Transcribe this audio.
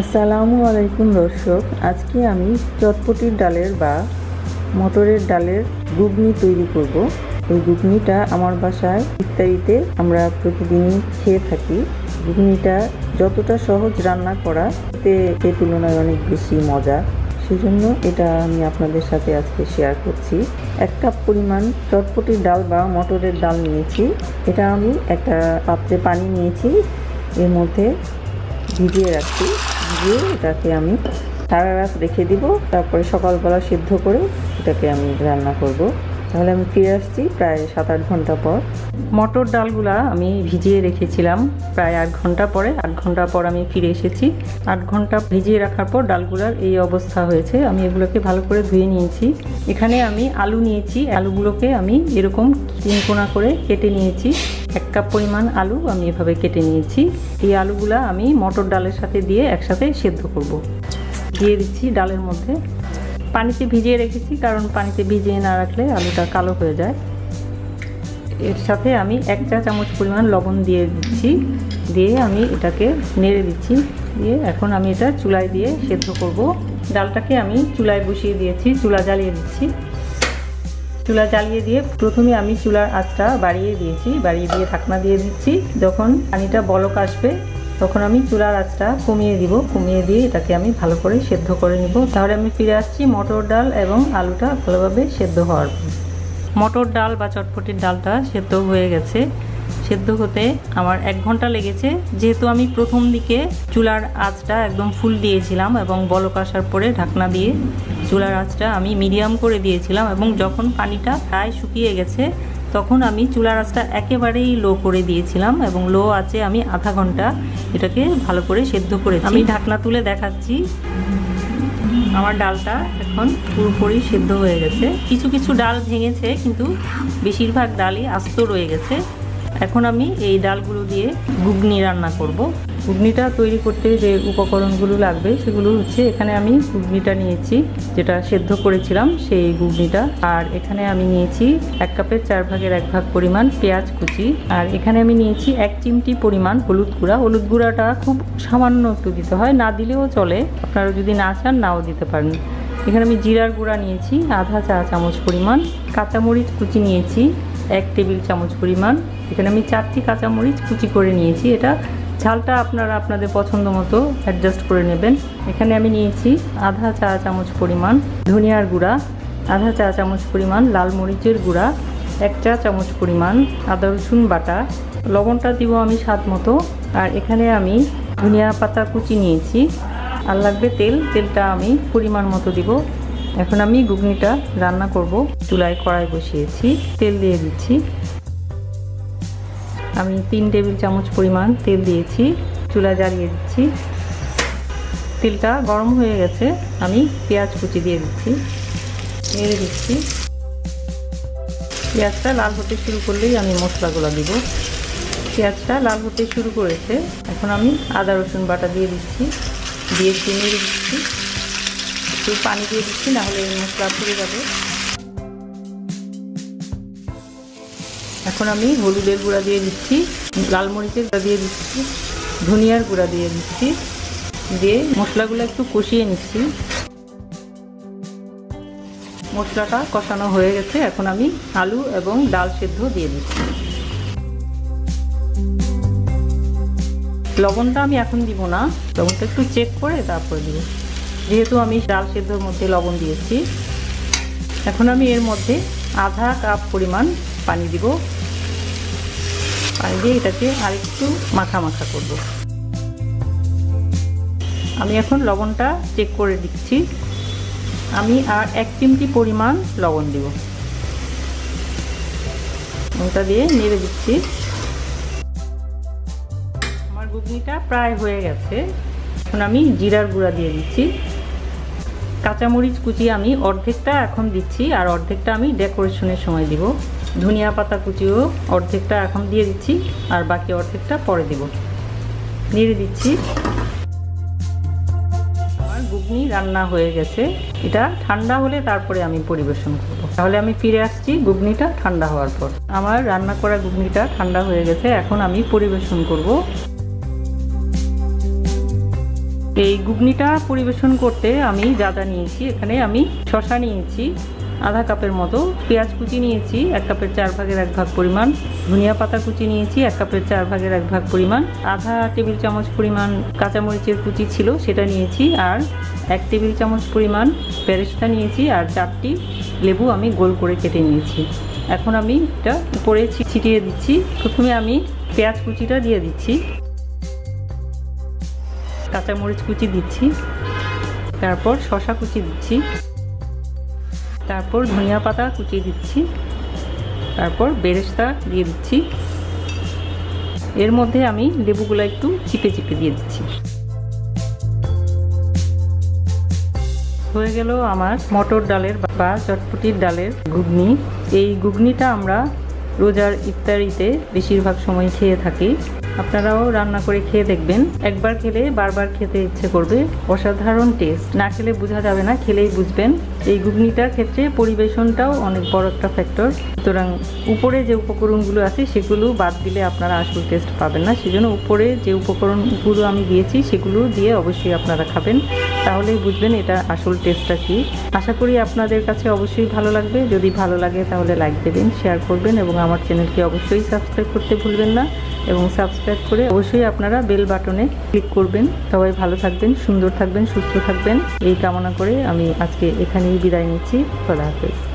আসসালামু আলাইকুম দর্শক, আজকে আমি চটপটির ডালের বা মটরের ডালের ঘুগনি তৈরি করব। এই ঘুগনিটা আমার বাসায় ইত্যাদিতে আমরা প্রতিদিনই খেয়ে থাকি। ঘুগনিটা যতটা সহজ রান্না করা, এতে এ তুলনায় অনেক বেশি মজা। সেজন্য এটা আমি আপনাদের সাথে আজকে শেয়ার করছি। এক কাপ পরিমাণ চটপটির ডাল বা মটরের ডাল নিয়েছি। এটা আমি একটা পাত্রে পানি নিয়েছি। এর মধ্যে ভিজিয়ে রাখছি। ভিজিয়ে এটাকে আমি সারা রাত রেখে দিব। তারপরে সকালবেলা সিদ্ধ করে এটাকে আমি রান্না করব। তাহলে আমি ফিরে আসছি প্রায় সাত আট ঘণ্টা পর। মটর ডালগুলা আমি ভিজিয়ে রেখেছিলাম প্রায় আট ঘণ্টা পরে। আট ঘণ্টা পর আমি ফিরে এসেছি। আট ঘণ্টা ভিজিয়ে রাখার পর ডালগুলার এই অবস্থা হয়েছে। আমি এগুলোকে ভালো করে ধুয়ে নিয়েছি। এখানে আমি আলু নিয়েছি। আলুগুলোকে আমি এরকম তিন কোনা করে কেটে নিয়েছি। এক কাপ পরিমাণ আলু আমি এভাবে কেটে নিয়েছি। এই আলুগুলা আমি মটর ডালের সাথে দিয়ে একসাথে সেদ্ধ করব। দিয়ে দিচ্ছি ডালের মধ্যে। পানিতে ভিজিয়ে রেখেছি, কারণ পানিতে ভিজিয়ে না রাখলে আলুটা কালো হয়ে যায়। এর সাথে আমি এক চা চামচ পরিমাণ লবণ দিয়ে দিচ্ছি, দিয়ে আমি এটাকে নেড়ে দিচ্ছি। দিয়ে এখন আমি এটা চুলায় দিয়ে সেদ্ধ করব। ডালটাকে আমি চুলায় বসিয়ে দিয়েছি, চুলা জ্বালিয়ে দিচ্ছি। চুলা জ্বালিয়ে দিয়ে প্রথমে আমি চুলার আঁচটা বাড়িয়ে দিয়েছি, বাড়িয়ে দিয়ে ঢাকনা দিয়ে দিচ্ছি। যখন পানিটা বলক আসবে তখন আমি চুলার আঁচটা কমিয়ে দিব, কমিয়ে দিয়ে এটাকে আমি ভালো করে সেদ্ধ করে নিব। তাহলে আমি ফিরে আসছি মটর ডাল এবং আলুটা ভালোভাবে সেদ্ধ হওয়ার মটর ডাল বা চটপটির ডালটা সেদ্ধ হয়ে গেছে। সেদ্ধ হতে আমার এক ঘণ্টা লেগেছে। যেহেতু আমি প্রথম দিকে চুলার আঁচটা একদম ফুল দিয়েছিলাম এবং বলক আসার পরে ঢাকনা দিয়ে চুলার আঁচটা আমি মিডিয়াম করে দিয়েছিলাম এবং যখন পানিটা প্রায় শুকিয়ে গেছে তখন আমি চুলার আঁচটা একেবারেই লো করে দিয়েছিলাম এবং লো আছে আমি আধা ঘণ্টা এটাকে ভালো করে সেদ্ধ করে আমি ঢাকনা তুলে দেখাচ্ছি। আমার ডালটা এখন পুরোপুরি সেদ্ধ হয়ে গেছে। কিছু কিছু ডাল ভেঙেছে কিন্তু বেশিরভাগ ডালই আস্ত রয়ে গেছে। এখন আমি এই ডালগুলো দিয়ে ঘুগনি রান্না করব। ঘুগনিটা তৈরি করতে যে উপকরণগুলো লাগবে সেগুলো হচ্ছে এখানে আমি ঘুগনিটা নিয়েছি, যেটা সেদ্ধ করেছিলাম সেই ঘুগনিটা। আর এখানে আমি নিয়েছি এক কাপের চার ভাগের এক ভাগ পরিমাণ পেঁয়াজ কুচি। আর এখানে আমি নিয়েছি এক চিমটি পরিমাণ হলুদ গুঁড়া। হলুদ গুঁড়াটা খুব সামান্য একটু দিতে হয়, না দিলেও চলে। আপনারা যদি না চান, নাও দিতে পারেন। এখানে আমি জিরার গুঁড়া নিয়েছি, আধা চা চামচ পরিমাণ। কাঁচামরিচ কুচি নিয়েছি। এক টেবিল চামচ পরিমাণ। এখানে আমি চারটি কাঁচামরিচ কুচি করে নিয়েছি। এটা ঝালটা আপনারা আপনাদের পছন্দ মতো অ্যাডজাস্ট করে নেবেন। এখানে আমি নিয়েছি আধা চা চামচ পরিমাণ ধনিয়ার গুঁড়া, আধা চা চামচ পরিমাণ লাল মরিচের গুঁড়া, এক চা চামচ পরিমাণ আদা রসুন বাটা। লবণটা দিব আমি স্বাদ মতো। আর এখানে আমি ধনিয়া পাতা কুচি নিয়েছি। আর লাগবে তেল, তেলটা আমি পরিমাণ মতো দিব। এখন আমি ঘুগনিটা রান্না করব। চুলায় কড়াই বসিয়েছি, তেল দিয়ে দিচ্ছি। আমি তিন টেবিল চামচ পরিমাণ তেল দিয়েছি, চুলা জ্বালিয়ে দিচ্ছি। তেলটা গরম হয়ে গেছে, আমি পেঁয়াজ কুচি দিয়ে দিচ্ছি। নেড়ে দিচ্ছি। পেঁয়াজটা লাল হতে শুরু করলেই আমি মশলাগুলো দিব। পেঁয়াজটা লাল হতে শুরু করেছে, এখন আমি আদা রসুন বাটা দিয়ে দিচ্ছি, দিয়ে নেড়ে দিচ্ছি। একটু পানি দিয়ে দিচ্ছি, নাহলে মশলা পুড়ে যাবে। এখন আমি হলুদের গুঁড়া দিয়ে দিচ্ছি, লাল মরিচের গুঁড়া দিয়ে দিচ্ছি, ধনিয়ার গুঁড়া দিয়ে দিচ্ছি, দিয়ে মশলাগুলো একটু কষিয়ে নিচ্ছি। মশলাটা কষানো হয়ে গেছে, এখন আমি আলু এবং ডাল সেদ্ধ দিয়ে দিচ্ছি। লবণটা আমি এখন দিব না, লবণটা একটু চেক করে তারপরে দিব। যেহেতু আমি ডাল সেদ্ধর মধ্যে লবণ দিয়েছি, এখন আমি এর মধ্যে আধা কাপ পরিমাণ পানি দিব। পানি দিয়ে এটাকে আরেকটু মাখা মাখা করব। আমি এখন লবণটা চেক করে দিচ্ছি। আমি আর এক চিমটি পরিমাণ লবণ দিব। ওটা দিয়ে নেড়ে দিচ্ছি। আমার ঘুগনিটা প্রায় হয়ে গেছে। এখন আমি জিরার গুঁড়া দিয়ে দিচ্ছি। কাঁচামরিচ কুচি আমি অর্ধেকটা এখন দিচ্ছি আর অর্ধেকটা আমি ডেকোরেশনের সময় দিব। ধনিয়া পাতা কুচিও অর্ধেকটা এখন দিয়ে দিচ্ছি আর বাকি অর্ধেকটা পরে দিব। নেড়ে দিচ্ছি। আমার ঘুগনি রান্না হয়ে গেছে। এটা ঠান্ডা হলে তারপরে আমি পরিবেশন করব। তাহলে আমি ফিরে আসছি ঘুগনিটা ঠান্ডা হওয়ার পর। আমার রান্না করা ঘুগনিটা ঠান্ডা হয়ে গেছে। এখন আমি পরিবেশন করব। এই ঘুগনিটা পরিবেশন করতে আমি যা নিয়েছি, এখানে আমি শশা নিয়েছি, আধা কাপের মতো, পেঁয়াজ কুচি নিয়েছি, এক কাপের চার ভাগের এক ভাগ পরিমাণ, ধনিয়া পাতা কুচি নিয়েছি, এক কাপের চার ভাগের এক ভাগ পরিমাণ, আধা টেবিল চামচ পরিমাণ কাঁচামরিচের কুচি ছিল, সেটা নিয়েছি, আর এক টেবিল চামচ পরিমাণ পেরেস্তা নিয়েছি, আর চারটি লেবু আমি গোল করে কেটে নিয়েছি। এখন আমি এটা উপরে ছিটিয়ে দিচ্ছি। প্রথমে আমি পেঁয়াজ কুচিটা দিয়ে দিচ্ছি। কাঁচামরিচ কুচি দিচ্ছি। তারপর শশা কুচি দিচ্ছি। তারপর ধনিয়া পাতা কুচিয়ে দিচ্ছি। তারপর বেরেস্তা দিয়ে দিচ্ছি। এর মধ্যে আমি লেবুগুলো একটু চিপে চিপে দিয়ে দিচ্ছি। হয়ে গেল আমার মটর ডালের বা চটপটির ডালের ঘুগনি। এই ঘুগনিটা আমরা রোজার ইফতারিতে বেশিরভাগ সময় খেয়ে থাকি। আপনারাও রান্না করে খেয়ে দেখবেন। একবার খেলে বারবার খেতে ইচ্ছে করবে। অসাধারণ টেস্ট না খেলে বোঝা যাবে না, খেলেই বুঝবেন। এই ঘুগনিটার ক্ষেত্রে পরিবেশনটাও অনেক বড় একটা ফ্যাক্টর সুতরাং উপরে যে উপকরণগুলো আছে, সেগুলো বাদ দিলে আপনারা আসল টেস্ট পাবেন না। সেজন্য উপরে যে উপকরণগুলো আমি দিয়েছি, সেগুলো দিয়ে অবশ্যই আপনারা খাবেন। তাহলেই বুঝবেন এটা আসল টেস্টটা কী। আশা করি আপনাদের কাছে অবশ্যই ভালো লাগবে। যদি ভালো লাগে তাহলে লাইক দেবেন শেয়ার করবেন এবং আমার চ্যানেলকে অবশ্যই সাবস্ক্রাইব করতে ভুলবেন না এবং সাবস্ক্রাইব করে অবশ্যই আপনারা বেল বাটনে ক্লিক করবেন। সবাই ভালো থাকবেন, সুন্দর থাকবেন, সুস্থ থাকবেন। এই কামনা করে আমি আজকে এখানেই বিদায় নিচ্ছি। খোলা হাফেজ।